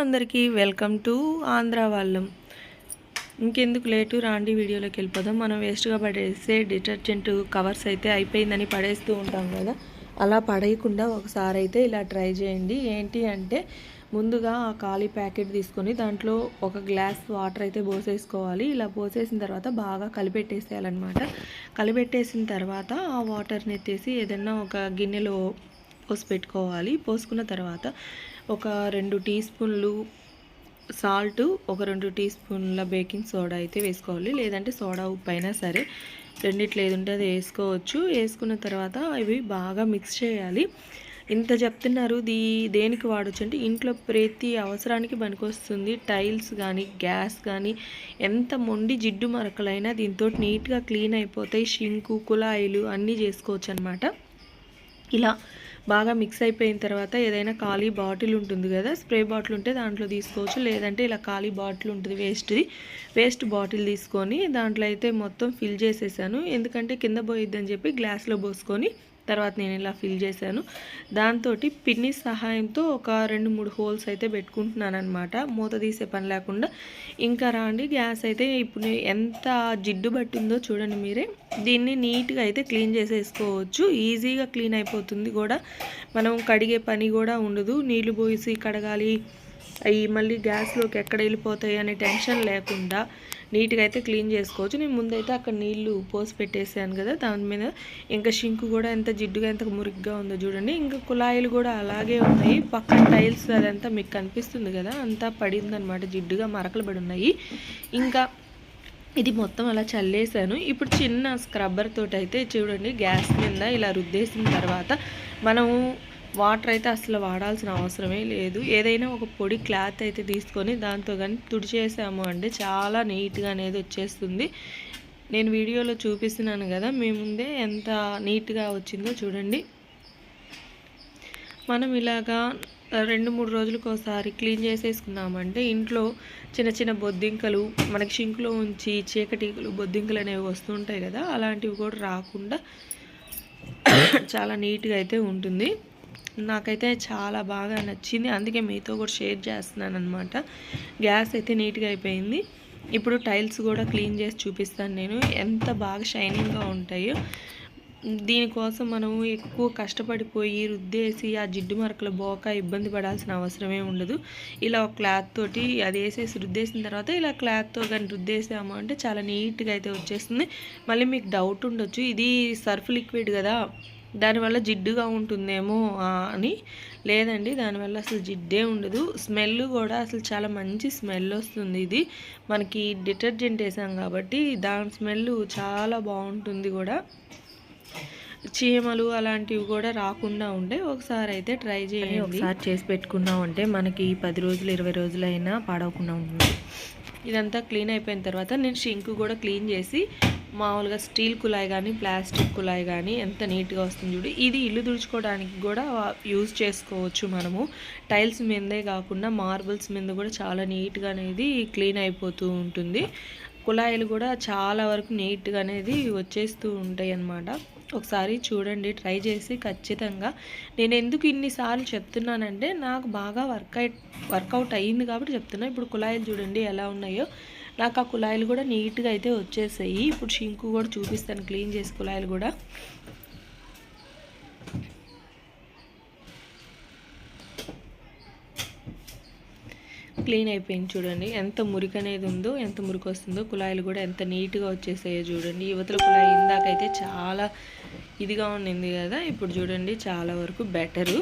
అందరికీ welcome to Andhra వాళ్ళం. ఇంకెందుకు లేటు రాండి వీడియోలోకి వెళ్ళిపోదాం. మనం వేస్ట్గా పడేసే డిటర్జెంట్ కవర్స్ అయితే అయిపోయిందని పడేస్తూ ఉంటాం కదా. అలా పడేయకుండా ఒకసారి అయితే ఇలా ట్రై చేయండి. ఏంటి అంటే ముందుగా ఆ ఖాళీ ప్యాకెట్ తీసుకొని దాంట్లో ఒక గ్లాస్ వాటర్ అయితే పోసేసుకోవాలి. ఇలా పోసేసిన తర్వాత బాగా కలిపెట్టేసేయాలన్నమాట. కలిపెట్టేసిన తర్వాత ఆ వాటర్ని ఎత్తేసి ఏదైనా ఒక గిన్నెలో పోసి పెట్టుకోవాలి. పోసుకున్న తర్వాత ఒక రెండు టీ స్పూన్లు సాల్ట్ ఒక రెండు టీ స్పూన్ల బేకింగ్ సోడా అయితే వేసుకోవాలి. లేదంటే సోడా ఉప్పు అయినా సరే రెండిట్లు ఏది ఉంటే అది వేసుకోవచ్చు. వేసుకున్న తర్వాత అవి బాగా మిక్స్ చేయాలి. ఇంత చెప్తున్నారు దీ దేనికి వాడచ్చు అంటే ఇంట్లో ప్రతి అవసరానికి పనికొస్తుంది. టైల్స్ కానీ గ్యాస్ కానీ ఎంత మొండి జిడ్డు మరకలైనా దీంతో నీట్గా క్లీన్ అయిపోతాయి. షింకు కుళాయిలు అన్నీ చేసుకోవచ్చు అనమాట ఇలా బాగా మిక్స్ అయిపోయిన తర్వాత ఏదైనా ఖాళీ బాటిల్ ఉంటుంది కదా స్ప్రే బాటిల్ ఉంటే దాంట్లో తీసుకోవచ్చు. లేదంటే ఇలా ఖాళీ బాటిల్ ఉంటుంది వేస్ట్ది వేస్ట్ బాటిల్ తీసుకొని దాంట్లో అయితే మొత్తం ఫిల్ చేసేసాను. ఎందుకంటే కింద పోయిద్దని చెప్పి గ్లాస్లో పోసుకొని తర్వాత నేను ఇలా ఫిల్ చేశాను. దాంతో పిన్ని సహాయంతో ఒక రెండు మూడు హోల్స్ అయితే పెట్టుకుంటున్నాను అనమాట మూత తీసే పని లేకుండా. ఇంకా రాండి గ్యాస్ అయితే ఇప్పుడు ఎంత జిడ్డు పట్టిందో చూడండి మీరే. దీన్ని నీట్గా అయితే క్లీన్ చేసేసుకోవచ్చు. ఈజీగా క్లీన్ అయిపోతుంది కూడా. మనం కడిగే పని కూడా ఉండదు. నీళ్ళు పోసి కడగాలి. అవి మళ్ళీ గ్యాస్లోకి ఎక్కడ వెళ్ళిపోతాయి అనే టెన్షన్ లేకుండా. నీట్గా అయితే క్లీన్ చేసుకోవచ్చు. నేను ముందైతే అక్కడ నీళ్ళు పోసి పెట్టేసాను కదా దాని మీద ఇంకా షింకు కూడా ఎంత జిడ్డుగా ఎంత మురిగ్గా ఉందో చూడండి. ఇంకా కుళాయిలు కూడా అలాగే ఉన్నాయి. పక్కన టైల్స్ అదంతా మీకు కనిపిస్తుంది కదా అంతా పడిందనమాట జిడ్డుగా మరకలు పడి ఉన్నాయి. ఇంకా ఇది మొత్తం అలా చల్లేసాను. ఇప్పుడు చిన్న స్క్రబ్బర్ తోటి అయితే చూడండి గ్యాస్ మీద ఇలా రుద్దేసిన తర్వాత మనము వాటర్ అయితే అసలు వాడాల్సిన అవసరమే లేదు. ఏదైనా ఒక పొడి క్లాత్ అయితే తీసుకొని దాంతో కానీ తుడిచేసాము అంటే చాలా నీట్గా అనేది వచ్చేస్తుంది. నేను వీడియోలో చూపిస్తున్నాను కదా మీ ముందే ఎంత నీట్గా వచ్చిందో చూడండి. మనం ఇలాగా రెండు మూడు రోజులకు ఒకసారి క్లీన్ చేసేసుకున్నామంటే ఇంట్లో చిన్న చిన్న బొద్దింకలు మనకి షింక్లో ఉంచి చీకటికలు బొద్దింకలు అనేవి వస్తుంటాయి కదా అలాంటివి కూడా రాకుండా చాలా నీట్గా అయితే ఉంటుంది. నాకైతే చాలా బాగా నచ్చింది. అందుకే మీతో కూడా షేర్ చేస్తున్నాను అనమాట గ్యాస్ అయితే నీట్గా అయిపోయింది. ఇప్పుడు టైల్స్ కూడా క్లీన్ చేసి చూపిస్తాను నేను. ఎంత బాగా షైనింగ్గా ఉంటాయో. దీనికోసం మనము ఎక్కువ కష్టపడిపోయి రుద్దేసి ఆ జిడ్డు మరకల బోక ఇబ్బంది పడాల్సిన అవసరమే ఉండదు. ఇలా ఒక క్లాత్ తోటి అది వేసేసి రుద్దేసిన తర్వాత ఇలా క్లాత్తో కానీ రుద్దేసాము అంటే చాలా నీట్గా అయితే వచ్చేస్తుంది. మళ్ళీ మీకు డౌట్ ఉండొచ్చు. ఇది సర్ఫ్ లిక్విడ్ కదా. దానివల్ల జిడ్డుగా ఉంటుందేమో అని. లేదండి దానివల్ల అసలు జిడ్డే ఉండదు. స్మెల్ కూడా అసలు చాలా మంచి స్మెల్ వస్తుంది ఇది. మనకి డిటర్జెంట్ వేసాం కాబట్టి దాని స్మెల్ చాలా బాగుంటుంది కూడా. చీమలు అలాంటివి కూడా రాకుండా ఉండే ఒకసారి అయితే ట్రై చేయండి. ఒకసారి చేసి పెట్టుకున్నాం అంటే మనకి పది రోజులు ఇరవై రోజులైనా పాడవకుండా ఉంటుంది ఇదంతా క్లీన్ అయిపోయిన తర్వాత నేను షింక్ కూడా క్లీన్ చేసి మామూలుగా స్టీల్ కుళాయి కానీ ప్లాస్టిక్ కుళాయి కానీ ఎంత నీట్గా వస్తుంది చూడు. ఇది ఇల్లు తుడుచుకోవడానికి కూడా యూజ్ చేసుకోవచ్చు మనము. టైల్స్ మీదే కాకుండా మార్బుల్స్ మీద కూడా చాలా నీట్గా అనేది క్లీన్ అయిపోతూ ఉంటుంది. కుళాయిలు కూడా చాలా వరకు నీట్గా అనేది వచ్చేస్తూ ఉంటాయి అన్నమాట. ఒకసారి చూడండి ట్రై చేసి ఖచ్చితంగా. నేను ఎందుకు ఇన్నిసార్లు చెప్తున్నానంటే నాకు బాగా వర్క్ వర్కౌట్ అయ్యింది కాబట్టి చెప్తున్నా. ఇప్పుడు కుళాయిలు చూడండి ఎలా ఉన్నాయో. నాకు ఆ కుళాయిలు కూడా నీట్గా అయితే వచ్చేసాయి. ఇప్పుడు షింకు కూడా చూపిస్తాను. క్లీన్ చేసి కుళాయిలు కూడా. క్లీన్ అయిపోయింది చూడండి. ఎంత మురికి అనేది ఉందో ఎంత మురికి వస్తుందో కుళాయిలు కూడా ఎంత నీట్గా వచ్చేసాయో చూడండి. యువతల కుళాయి ఇందాకైతే చాలా ఇదిగా ఉండింది కదా. ఇప్పుడు చూడండి చాలా వరకు బెటరు.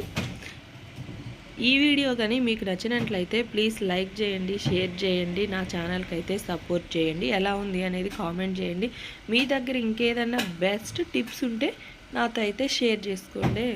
ఈ వీడియో కానీ మీకు నచ్చినట్లయితే ప్లీజ్ లైక్ చేయండి షేర్ చేయండి నా ఛానల్కి అయితే సపోర్ట్ చేయండి. ఎలా ఉంది అనేది కామెంట్ చేయండి. మీ దగ్గర ఇంకేదన్నా బెస్ట్ టిప్స్ ఉంటే నాతో అయితే షేర్ చేసుకోండి.